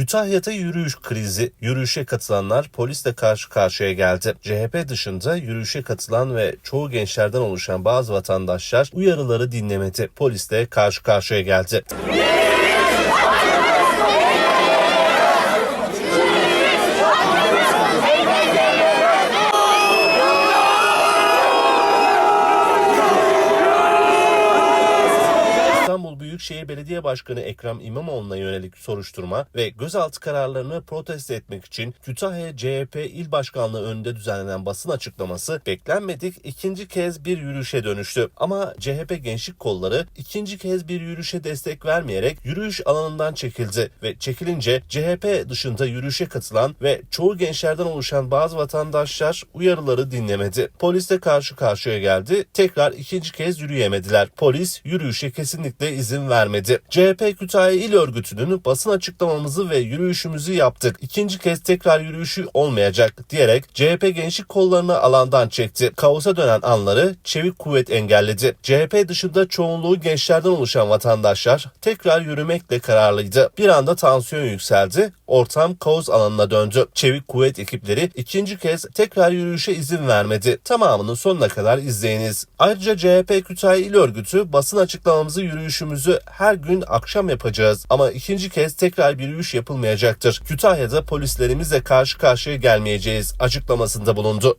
Kütahya'da yürüyüş krizi. Yürüyüşe katılanlar polisle karşı karşıya geldi. CHP dışında yürüyüşe katılan ve çoğu gençlerden oluşan bazı vatandaşlar uyarıları dinlemedi. Polisle karşı karşıya geldi. İstanbul Büyükşehir Belediye Başkanı Ekrem İmamoğlu'na yönelik soruşturma ve gözaltı kararlarını protesto etmek için Kütahya CHP İl Başkanlığı önünde düzenlenen basın açıklaması beklenmedik ikinci kez bir yürüyüşe dönüştü. Ama CHP gençlik kolları ikinci kez bir yürüyüşe destek vermeyerek yürüyüş alanından çekildi ve çekilince CHP dışında yürüyüşe katılan ve çoğu gençlerden oluşan bazı vatandaşlar uyarıları dinlemedi. Polisle karşı karşıya geldi. Tekrar ikinci kez yürüyemediler. Polis yürüyüşe kesinlikle izin vermedi. CHP Kütahya İl Örgütü'nün basın açıklamamızı ve yürüyüşümüzü yaptık. İkinci kez tekrar yürüyüşü olmayacak diyerek CHP gençlik kollarını alandan çekti. Kaosa dönen anları çevik kuvvet engelledi. CHP dışında çoğunluğu gençlerden oluşan vatandaşlar tekrar yürümekle kararlıydı. Bir anda tansiyon yükseldi. Ortam kaos alanına döndü. Çevik kuvvet ekipleri ikinci kez tekrar yürüyüşe izin vermedi. Tamamını sonuna kadar izleyiniz. Ayrıca CHP Kütahya İl Örgütü basın açıklamamızı yürüyüşümüzü her gün akşam yapacağız ama ikinci kez tekrar bir yürüyüş yapılmayacaktır. Kütahya'da polislerimizle karşı karşıya gelmeyeceğiz açıklamasında bulundu.